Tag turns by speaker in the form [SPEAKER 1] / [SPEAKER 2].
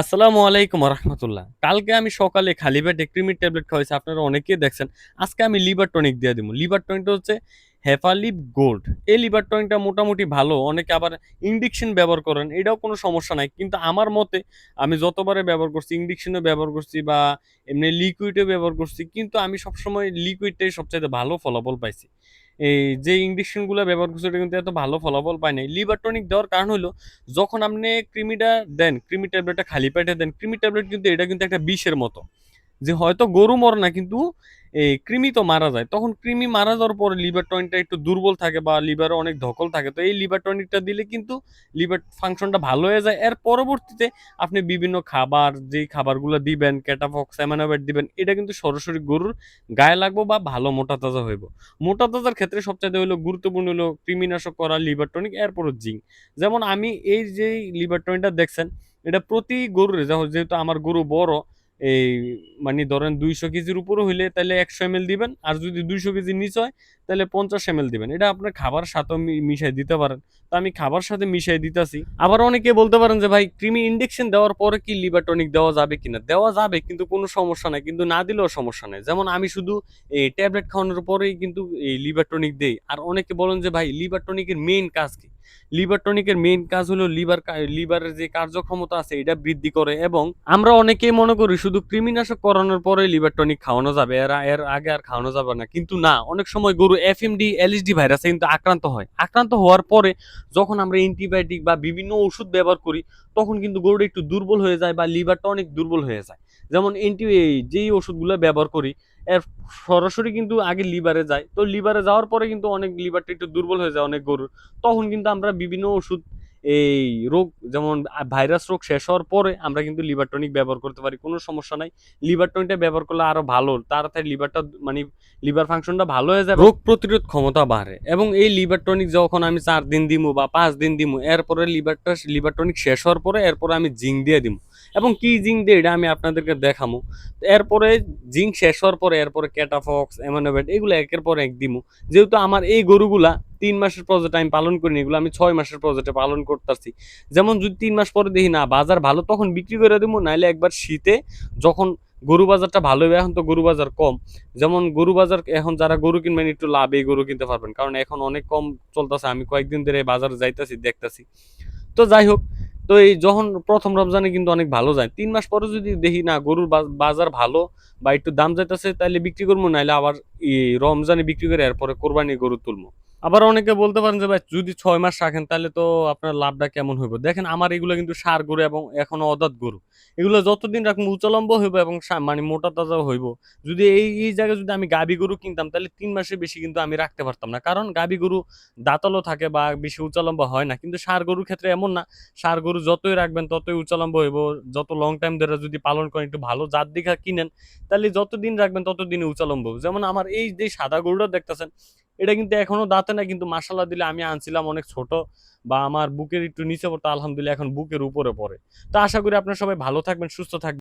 [SPEAKER 1] আসসালামু আলাইকুম রহমতুল্লাহ কালকে আমি সকালে খালি পেটে ক্রিমির ট্যাবলেট খাওয়াইছি, আপনারা অনেকেই দেখছেন। আজকে আমি লিভার টনিক দিয়ে দিব। লিভার টনিকটা হচ্ছে হেফালিপ গোল্ড। এই লিভার টনিকটা মোটামুটি ভালো, অনেকে আবার ইন্ডিকশন ব্যবহার করেন, এটাও কোনো সমস্যা নাই। কিন্তু আমার মতে, আমি যতবারে ব্যবহার করছি ইন্ডিকশনও ব্যবহার করছি বা এমনি লিকুইডও ব্যবহার করছি, কিন্তু আমি সবসময় লিকুইডটাই সবচাইতে ভালো ফলাফল পাইছি। এই যে ইঞ্জেকশনগুলো ব্যবহার করছে, ওটা কিন্তু এত ভালো ফলাফল পায় নাই। লিভার টনিক দেওয়ার কারণ হলো, যখন আপনি ক্রিমিটা দেন ক্রিমি ট্যাবলেটটা খালি পেটে দেন ক্রিমি ট্যাবলেট কিন্তু এটা কিন্তু একটা বিষের মতো। যে হয়তো গরু মরে না, কিন্তু এই কৃমি তো মারা যায়। তখন কৃমি মারা যাওয়ার পরে লিভার টনিকটা একটু দুর্বল থাকে বা লিভারে অনেক ধকল থাকে। তো এই লিভার টনিকটা দিলে কিন্তু লিভার ফাংশনটা ভালো হয়ে যায়। এর পরবর্তীতে আপনি বিভিন্ন খাবার, যেই খাবারগুলো দিবেন ক্যাটাফক্স অ্যামানোভেট দিবেন, এটা কিন্তু সরাসরি গরুর গায়ে লাগবো বা ভালো মোটা তাজা হইব। মোটা তাজার ক্ষেত্রে সবচাইতে হলো গুরুত্বপূর্ণ হলো কৃমিনাশক করা লিভার টনিক এরপর জিঙ্ক। যেমন আমি এই যে লিভার টনিকটা দেখছেন, এটা প্রতি গরুর, যেহেতু আমার গরু বড় এই মানে ধরেন দুইশো কেজির উপরে হইলে তাহলে একশো এম দিবেন, আর যদি দুইশো কেজির নিচে হয়, তাহলে পঞ্চাশ এম দিবেন। এটা আপনার খাবার সাথেও মিশাই দিতে পারেন। তো আমি খাবার সাথে মিশাই দিতেছি। আবার অনেকে বলতে পারেন যে, ভাই ক্রিমি ইন্ডেকশন দেওয়ার পরে কি লিভার টনিক দেওয়া যাবে কিনা? দেওয়া যাবে, কিন্তু কোনো সমস্যা নাই, কিন্তু না দিলেও সমস্যা নাই। যেমন আমি শুধু এই ট্যাবলেট খাওয়ানোর পরেই কিন্তু এই লিভার টনিক দেই। আর অনেকে বলেন যে, ভাই লিভার টনিকের মেইন কাজ কি? লিভার টনিকের মেইন কাজ হলো লিভার লিভারের যে কার্যক্ষমতা আছে, এটা বৃদ্ধি করে এবং আমরা অনেকেই মনে করি শুধু কৃমিনাশক করানোর পরে লিভার টনিক খাওয়ানো যাবে। এর এর আগে আর খাওয়ানো যাবে না। কিন্তু না, অনেক সময় গরু এফ এম এফএমডি এলএসডি ভাইরাসে কিন্তু আক্রান্ত হয়। আক্রান্ত হওয়ার পরে যখন আমরা অ্যান্টিবায়োটিক বা বিভিন্ন ওষুধ ব্যবহার করি, তখন কিন্তু গরুটা একটু দুর্বল হয়ে যায় বা লিভারটা অনেক দুর্বল হয়ে যায়। যেমন অ্যান্টি যেই ওষুধগুলো ব্যবহার করি এর সরাসরি কিন্তু আগে লিভারে যায়। তো লিভারে যাওয়ার পরে কিন্তু অনেক লিভারটা একটু দুর্বল হয়ে যায় অনেক গরুর। তখন কিন্তু আমরা বিভিন্ন ওষুধ, এই রোগ যেমন ভাইরাস রোগ শেষ হওয়ার পরে আমরা কিন্তু লিভার টনিক ব্যবহার করতে পারি, কোনো সমস্যা নাই। লিভার টনিকটা ব্যবহার করলে আরও ভালো, তাড়াতাড়ি লিভারটা মানে লিভার ফাংশনটা ভালো হয়ে যাবে। রোগ প্রতিরোধ ক্ষমতা বাড়ে এবং এই লিভার টনিক যখন আমি চার দিন দিমু বা পাঁচ দিন দিমু, এরপরে লিভারটা, লিভার টনিক শেষ হওয়ার পরে এরপরে আমি জিঙ্ক দিয়ে দিমু। এবং কি জিঙ্ক দিয়ে এটা আমি আপনাদেরকে দেখামু। এরপরে জিঙ্ক শেষ হওয়ার পরে এরপরে ক্যাটাফক্স এমানোভেট, এগুলো একের পর এক দিমু। যেহেতু আমার এই গরুগুলা তিন মাসের প্রজেক্ট আমি পালন করিনি, এগুলো আমি ছয় মাসের প্রজেক্টে পালন করতেছি। যেমন যদি তিন মাস পরে দেখি না, বাজার ভালো, তখন বিক্রি করে দেবো নাইলে একবার শীতে যখন গরু বাজারটা ভালো হবে, এখন তো গরু বাজার কম। যেমন গরু বাজার, এখন যারা গরু কিনবেন, একটু লাভে গরু কিনতে পারবেন। কারণ এখন অনেক কম চলতেছে, আমি কয়েকদিন ধরে বাজারে যাইতেছি, দেখতেছি। তো যাই হোক তো এই যখন প্রথম রমজানে কিন্তু অনেক ভালো যায়। তিন মাস পরে যদি দেখি, না, গরুর বাজার ভালো বা একটু দাম যাইতেছে তাহলে বিক্রি করব নাহলে আবার রমজানে বিক্রি করে এরপরে কোরবানি গরু তুলবো। আবার অনেকে বলতে পারেন যে, ভাই, যদি ছয় মাস রাখেন, তাহলে তো আপনার লাভটা কেমন হইব? দেখেন, আমার এগুলো কিন্তু সার গরু এবং এখনও অদাত গরু। এগুলো যতদিন রাখব, উচ্চলম্ব হইব এবং মানে মোটা তাজা হইব। যদি এই এই জায়গায় যদি আমি গাবি গরু কিনতাম, তাহলে তিন মাসের বেশি কিন্তু আমি রাখতে পারতাম না। কারণ গাবি গরু দাঁতালো থাকে বা বেশি উচ্চলম্ব হয় না। কিন্তু সার গরুর ক্ষেত্রে এমন না। সার গরু যতই রাখবেন, ততই উচ্চলম্ব হইব। যত লং টাইম ধরে যদি পালন করেন, একটু ভালো জাত দেখা কিনেন, তাহলে যতদিন রাখবেন, ততদিনই উচ্চলম্ব হবে। যেমন আমার এই যে সাদা গরুটা দেখতেছেন এটা কিন্তু এখনও দাঁতে না কিন্তু মাসাল্লাহ দিলে আমি আনছিলাম অনেক ছোট বা আমার বুকের একটু নিচে পড়তো, আলহামদুলিল্লাহ এখন বুকের উপরে পড়ে। তো আশা করি আপনার সবাই ভালো থাকবেন, সুস্থ থাকবেন।